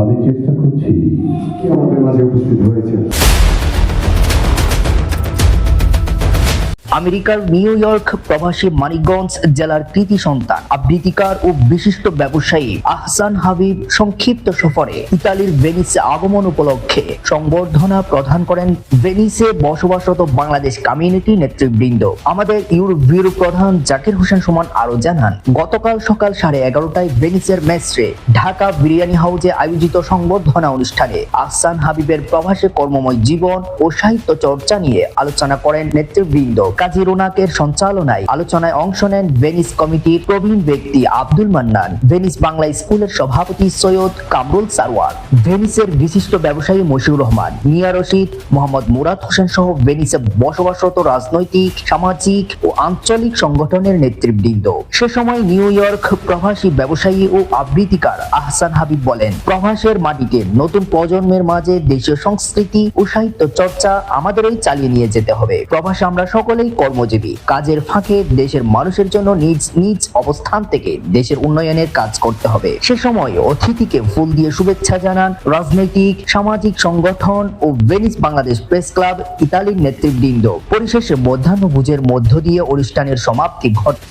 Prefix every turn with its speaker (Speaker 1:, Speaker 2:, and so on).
Speaker 1: আমি চেষ্টা করছি।
Speaker 2: কি আমাদের মাঝে উপস্থিত হয়েছে?
Speaker 3: আমেরিকার নিউ ইয়র্ক প্রবাসী মানিকগঞ্জ জেলার কৃতি সন্তান, আবৃত্তিকার ও বিশিষ্ট ব্যবসায়ী আহসান হাবিব সংক্ষিপ্ত সফরে ইতালির ভেনিসে আগমন উপলক্ষে সংবর্ধনা প্রদান করেন ভেনিসে বসবাসরত বাংলাদেশ কমিউনিটি নেতৃবৃন্দ। আমাদের ইউরোপ ব্যুরো প্রধান জাকির হোসেন সুমন আরও জানান, গতকাল সকাল সাড়ে এগারোটায় ভেনিসের মেসরে ঢাকা বিরিয়ানি হাউসে আয়োজিত সংবর্ধনা অনুষ্ঠানে আহসান হাবিবের প্রবাসে কর্মময় জীবন ও সাহিত্য চর্চা নিয়ে আলোচনা করেন নেতৃবৃন্দ। কাজী রোনাকের সঞ্চালনায় আলোচনায় অংশ নেন ভেনিস কমিটির প্রবীণ ব্যক্তি আব্দুল মান্নান, ভেনিস বাংলা স্কুলের সভাপতি সৈয়দ কামরুল সারওয়ার, ভেনিসের বিশিষ্ট ব্যবসায়ী মশিউর রহমান, মিয়া রশিদ, মোহাম্মদ মুরাদ হোসেন সহ ভেনিসে বসবাসরত রাজনৈতিক, সামাজিক ও আঞ্চলিক সংগঠনের নেতৃবৃন্দ। সে সময় নিউ ইয়র্ক প্রবাসী ব্যবসায়ী ও আবৃত্তিকার আহসান হাবিব বলেন, প্রবাসের মাটিকে নতুন প্রজন্মের মাঝে দেশীয় সংস্কৃতি ও সাহিত্য চর্চা আমাদেরই চালিয়ে নিয়ে যেতে হবে। প্রবাসে আমরা সকলেই কর্মজীবী। কাজের ফাঁকে দেশের মানুষের জন্য নিজ নিজ অবস্থান থেকে দেশের উন্নয়নের কাজ করতে হবে। সে সময় অতিথিকে ফুল দিয়ে শুভেচ্ছা জানান রাজনৈতিক, সামাজিক সংগঠন ও ভেনিস বাংলাদেশ প্রেস ক্লাব ইতালির নেতৃবৃন্দ। পরিশেষে মধ্যাহ্নভোজের মধ্য দিয়ে অনুষ্ঠানের সমাপ্তি ঘটে